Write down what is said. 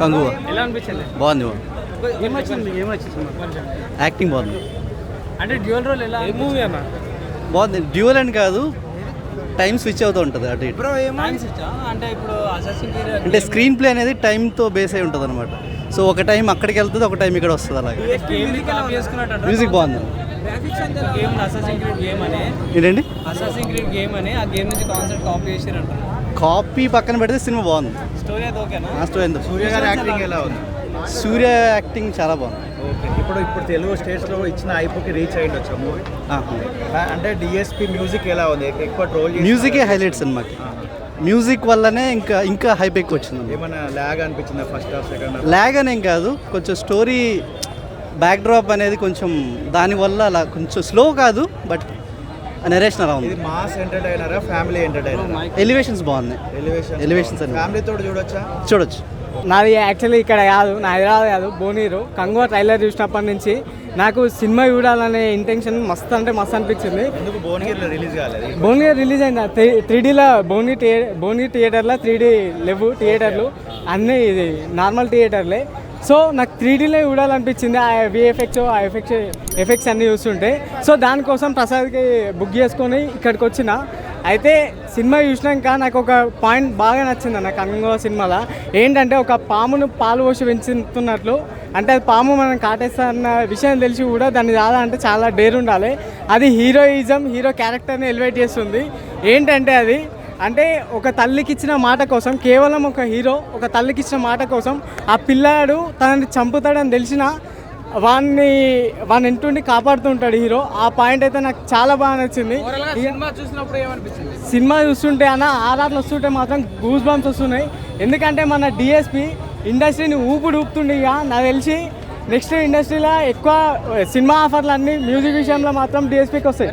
కంగువ. ఎలా అనిపించింది? బాగుంది ఏమొచ్చింది ఏమొచ్చింది యాక్టింగ్ బాగుంది. అంటే డ్యూయల్ రోల్ ఎలా ఏ మూవీ అన్న? బాగుంది. డ్యూయల్ అని కాదు టైం స్విచ్ అవుతూ ఉంటుంది అటు ఇటు. అంటే ఇప్పుడు అంటే స్క్రీన్ ప్లే అనేది టైంతో బేస్ అయి ఉంటుంది అనమాట సో ఒక టైం అక్కడికి వెళ్తుంది ఒక టైం ఇక్కడ వస్తుంది అలాగే. మ్యూజిక్ బాగుంది. గేమ్ అసెసింగ్ క్రీడ్ గేమ్ అని. ఏంటండి? అసెసింగ్ క్రీడ్ గేమ్ అని ఆ గేమ్ నుంచి కాన్సెప్ట్ కాపీ చేసిరంట కాపీ పక్కన పెడితే సినిమా బాగుంది. స్టోరీ అయితే ఓకేనా? లాస్ట్ ఎందుకు సూర్య గారి యాక్టింగ్ ఎలా ఉంది? సూర్య యాక్టింగ్ చాలా బాగుంది. ఓకే. ఇప్పుడు ఇప్పుడు తెలుగు స్టేట్స్లో ఇచ్చిన ఐపుకి రీచ్ అయ్యింది వచ్చా మూవీ? అంటే డిఎస్పి మ్యూజిక్ ఎలా ఉంది? ఎక్కువ ట్రోల్ మ్యూజికే హైలైట్ సినిమాకి. మ్యూజిక్ వల్లనే ఇంకా ఇంకా హైప్ ఎక్కువ వచ్చింది ఏమైనా ల్యాగ్ అనిపించిందా first half second half lag అనేం కాదు. కొంచెం స్టోరీ బ్యాక్ డ్రాప్ అనేది కొంచెం దానివల్ల అలా కొంచెం స్లో కాదు బట్ నెరేషన్ అలా ఇది ఉంది మాస్ ఎంటర్టైనరా ఫ్యామిలీ ఎంటర్టైనర్? ఎలివేషన్స్ బాగున్నాయి. ఎలివేషన్ అని. ఫ్యామిలీ తోటి చూడొచ్చా? చూడొచ్చు. నాది యాక్చువల్లీ ఇక్కడ కాదు నా హైదరాబాద్ కాదు బోనీరు. కంగువ ట్రైలర్ చూసినప్పటి నుంచి నాకు సినిమా చూడాలనే ఇంటెన్షన్ మస్తు అంటే మస్తు అనిపించింది. ఎందుకు భువనగిరిలో రిలీజ్ కాలేదు? బోనీర్ రిలీజ్ అయింది? త్రీ డీలో బోనీ థియే బోనీ థియేటర్లో త్రీ డీ లేవు థియేటర్లు. అన్నీ ఇది నార్మల్ థియేటర్లే సో నాకు త్రీ డీలో చూడాలనిపించింది. ఆ విఎఫ్ఎక్స్ ఆ ఎఫెక్ట్స్ ఎఫెక్ట్స్ అన్నీ చూస్తుంటే. సో దానికోసం ప్రసాద్కి బుక్ చేసుకొని ఇక్కడికి వచ్చిన అయితే సినిమా చూసినాక నాకు ఒక పాయింట్ బాగా నచ్చింది అన్న కంగో సినిమాలో. ఏంటంటే ఒక పామును పాలు పోసి పెంచుతున్నట్లు. అంటే అది పాము మనం కాటేస్తా అన్న విషయం తెలిసి కూడా దాన్ని రాదంటే చాలా డేర్ ఉండాలి అది హీరోయిజం హీరో క్యారెక్టర్ని ఎలివేట్ చేస్తుంది. ఏంటంటే అది అంటే ఒక తల్లికి ఇచ్చిన మాట కోసం కేవలం ఒక హీరో ఒక తల్లికి ఇచ్చిన మాట కోసం ఆ పిల్లాడు తనని చంపుతాడని తెలిసిన వాడిని వాడిని ఎంటుండి కాపాడుతుంటాడు హీరో. ఆ పాయింట్ అయితే నాకు చాలా బాగా నచ్చింది. సినిమా చూసినప్పుడు ఏమనిపించింది? సినిమా చూస్తుంటే అన్న ఆర్ఆర్లు వస్తుంటే మాత్రం గూస్ బంప్స్ వస్తున్నాయి. ఎందుకంటే మన డిఎస్పి ఇండస్ట్రీని ఊపుడు ఊపుతుండే ఇక. నాకు తెలిసి నెక్స్ట్ ఇండస్ట్రీలో ఎక్కువ సినిమా ఆఫర్లు అన్నీ మ్యూజిక్ విషయంలో మాత్రం డిఎస్పీకి వస్తాయి.